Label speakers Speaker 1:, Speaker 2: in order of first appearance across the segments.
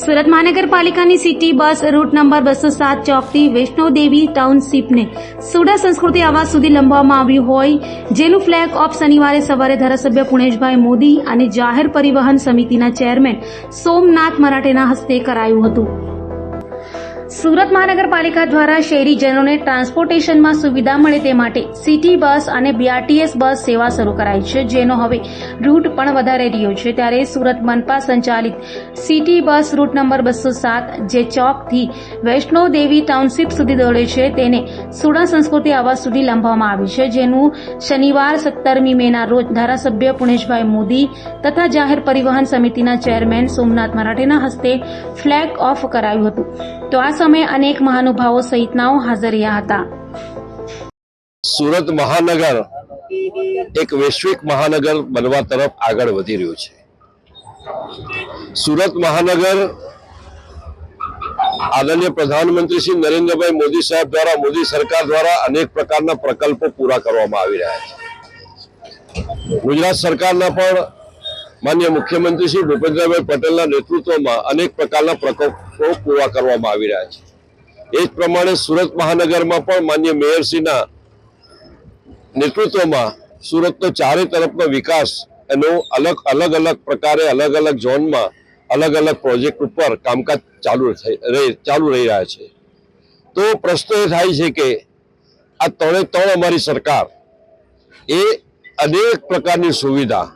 Speaker 1: સુરત મહાનગરપાલિકાની city bus route number બસો સાત ચોકથી વૈષ્ણોદેવી ટાઉનશીપને સુડા સંસ્કૃતિ આવાસ સુધી લંબાવવામાં આવ્યું હોય, જેનું ફ્લેગ ઓફ શનિવારે સવારે ધારાસભ્ય પુણેશભાઈ મોદી અને જાહેર પરિવહન સમિતિના ચેરમેન સોમનાથ મરાઠેના હસ્તે કરાયું હતું. સુરત મહાનગરપાલિકા દ્વારા શહેરીજનોને ટ્રાન્સપોર્ટેશનમાં સુવિધા મળે તે માટે સિટી બસ અને બીઆરટીએસ બસ સેવા શરૂ કરાઈ છે, જેનો હવે રૂટ પણ વધારે રહ્યો છે. ત્યારે સુરત મનપા સંચાલિત સિટી બસ રૂટ નંબર બસો સાત, જે ચોકથી વૈષ્ણો દેવી ટાઉનશીપ સુધી દોડે છે, તેને સુડા સંસ્કૃતિ આવાસ સુધી લંબાવવામાં આવી છે, જેનું શનિવાર સત્તરમી મેના રોજ ધારાસભ્ય પુણેશભાઈ મોદી તથા જાહેર પરિવહન સમિતિના ચેરમેન સોમનાથ મરાઠેના હસ્તે ફ્લેગ ઓફ કરાયું હતું. તો આ સમયે અનેક મહાનુભાવો સહિતનાઓ હાજર રહ્યા હતા.
Speaker 2: સુરત મહાનગર એક વૈશ્વિક મહાનગર બનવા તરફ આગળ વધી રહ્યું છે. સુરત મહાનગર આદરણીય પ્રધાનમંત્રી શ્રી નરેન્દ્રભાઈ મોદી સાહેબ દ્વારા, મોદી સરકાર દ્વારા અનેક પ્રકારના પ્રકલ્પો પૂરા કરવામાં આવી રહ્યા છે. ગુજરાત સરકારના પણ માન્ય મુખ્યમંત્રી શ્રી ભૂપેન્દ્રભાઈ પટેલના નેતૃત્વમાં અનેક પ્રકારના પ્રકલ્પો પૂરા કરવામાં આવી રહ્યા છે. એ જ પ્રમાણે સુરત મહાનગરમાં પણ માન્ય મેયરશ્રીના નેતૃત્વમાં સુરતનો ચારે તરફનો વિકાસ એનો અલગ અલગ અલગ પ્રકારે અલગ અલગ ઝોનમાં અલગ અલગ પ્રોજેક્ટ ઉપર કામકાજ ચાલુ થઈ ચાલુ રહી રહ્યા છે. તો પ્રશ્ન એ થાય છે કે આ ત્રણે ત્રણ અમારી સરકાર એ અનેક પ્રકારની સુવિધા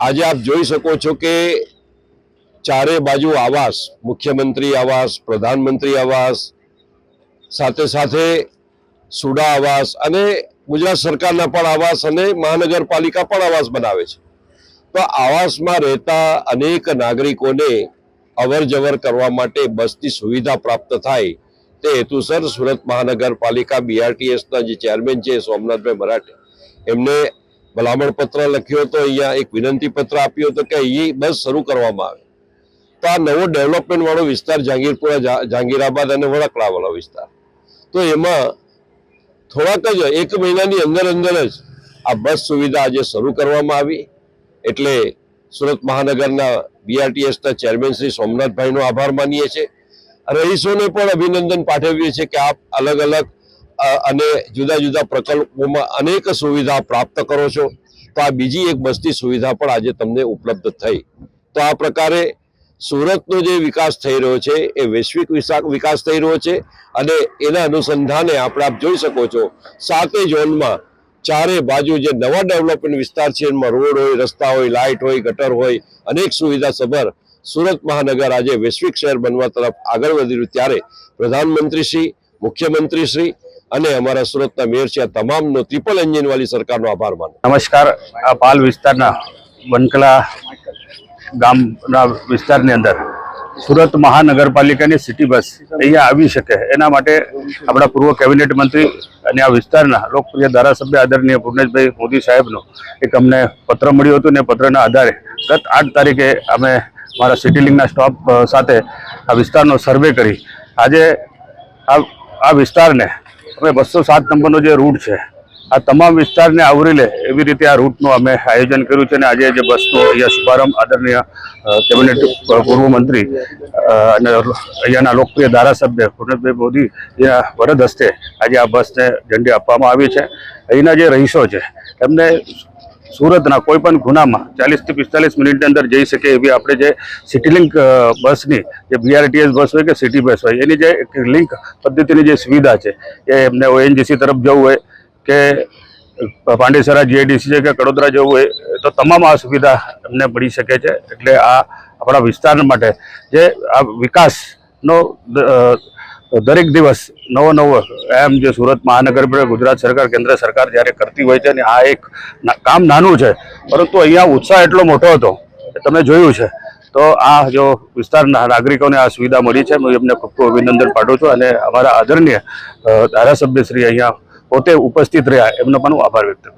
Speaker 2: આજે આપ જોઈ શકો છો કે ચારે બાજુ આવાસ, મુખ્યમંત્રી આવાસ, પ્રધાનમંત્રી આવાસ, સાથે સાથે સુડા આવાસ અને ગુજરાત સરકારના પણ આવાસ અને મહાનગરપાલિકા પણ આવાસ બનાવે છે. તો આવાસમાં રહેતા અનેક નાગરિકોને અવર જવર કરવા માટે બસની સુવિધા પ્રાપ્ત થાય તે હેતુસર સુરત મહાનગરપાલિકા બીઆરટીએસના જે ચેરમેન છે સોમનાથભાઈ મરાઠે, એમને ભલામણ પત્ર લખ્યો હતો. અહીંયા એક વિનંતી પત્ર આપ્યો હતો કે અહીં બસ શરૂ કરવામાં આવે. તો આ નવો ડેવલપમેન્ટ વાળો વિસ્તાર જહાંગીરપુરા જહાંગીરાબાદ અને વડકલા વાળો વિસ્તાર. તો એમાં થોડાક જ, એક મહિનાની અંદર અંદર જ આ બસ સુવિધા આજે શરૂ કરવામાં આવી. એટલે સુરત મહાનગરના બીઆરટીએસના ચેરમેન શ્રી સોમનાથભાઈનો આભાર માનીએ છીએ. રહીશોને પણ અભિનંદન પાઠવીએ છીએ કે આપ અલગ અલગ અને જુદા જુદા પ્રકલ્પોમાં અનેક સુવિધા પ્રાપ્ત કરો છો. તો આ બીજી એક બસની સુવિધા પણ આજે તમને ઉપલબ્ધ થઈ. તો આ પ્રકારે સુરતનો જે વિકાસ થઈ રહ્યો છે, એ વૈશ્વિક વિકાસ થઈ રહ્યો છે અને એના અનુસંધાને આપણે આપ જોઈ શકો છો, સાતે ઝોનમાં ચારે બાજુ જે નવા ડેવલપમેન્ટ વિસ્તાર છે, એમાં રોડ હોય, રસ્તા હોય, લાઇટ હોય, ગટર હોય, અનેક સુવિધા સભર સુરત મહાનગર આજે વૈશ્વિક શહેર બનવા તરફ આગળ વધી રહ્યું. ત્યારે પ્રધાનમંત્રી શ્રી મુખ્યમંત્રી શ્રી અને અમારા સુરતના મેયર છે, આ તમામનો ત્રિપલ એન્જિનવાળી સરકારનો આભાર માનો.
Speaker 3: નમસ્કાર. આ પાલ વિસ્તારના વનકલા ગામના વિસ્તારની અંદર સુરત મહાનગરપાલિકાની સિટી બસ અહીંયા આવી શકે એના માટે આપણા પૂર્વ કેબિનેટ મંત્રી અને આ વિસ્તારના લોકપ્રિય ધારાસભ્ય આદરણીય પૂર્ણેશભાઈ મોદી સાહેબનો એક અમને પત્ર મળ્યું હતું ને પત્રના આધારે ગત આઠ તારીખે અમે મારા સિટીલિંગના સ્ટાફ અ, સાથે આ વિસ્તારનો સર્વે કરી. આજે આ આ વિસ્તારને અમે બસો સાત નંબરનો જે રૂટ છે આ તમામ વિસ્તારને આવરી લે એવી રીતે આ રૂટનું અમે આયોજન કર્યું છે અને આજે જે બસનો અહીંયા શુભારંભ આદરણીય કેબિનેટ પૂર્વ મંત્રી અને અહીંયાના લોકપ્રિય ધારાસભ્ય પૂર્ણભાઈ મોદી જેના વરદ હસ્તે આજે આ બસને ઝંડી આપવામાં આવી છે. અહીંના જે રહીશો છે, એમને સુરતના કોઈ પણ ગુનામાં ચાલીસથી પિસ્તાલીસ મિનિટની અંદર જઈ શકે એવી આપણે જે સિટીલિંક બસની જે બીઆરટીએસ બસ હોય કે સિટી બસ હોય, એની જે લિંક પદ્ધતિની જે સુવિધા છે, એ એમને ઓએનજીસી તરફ જવું હોય કે પાંડેસરા જીઆઈડીસી છે કે કડોદરા જવું હોય, તો તમામ આ સુવિધા એમને મળી શકે છે. એટલે આ આપણા વિસ્તાર માટે જે આ વિકાસનો દરેક દિવસ નવો નવો એમ જે સુરત મહાનગર ગુજરાત સરકાર, કેન્દ્ર સરકાર જ્યારે કરતી હોય છે અને આ એક કામ નાનું છે, પરંતુ અહીંયા ઉત્સાહ એટલો મોટો હતો તમે જોયું છે. તો આ જો વિસ્તારના નાગરિકોને આ સુવિધા મળી છે, હું એમને ખૂબ ખૂબ અભિનંદન પાઠવું છું અને અમારા આદરણીય ધારાસભ્યશ્રી ધારાસભ્ય શ્રી અહીંયા પોતે ઉપસ્થિત રહ્યા. એમનો પણ હું આભાર વ્યક્ત કરું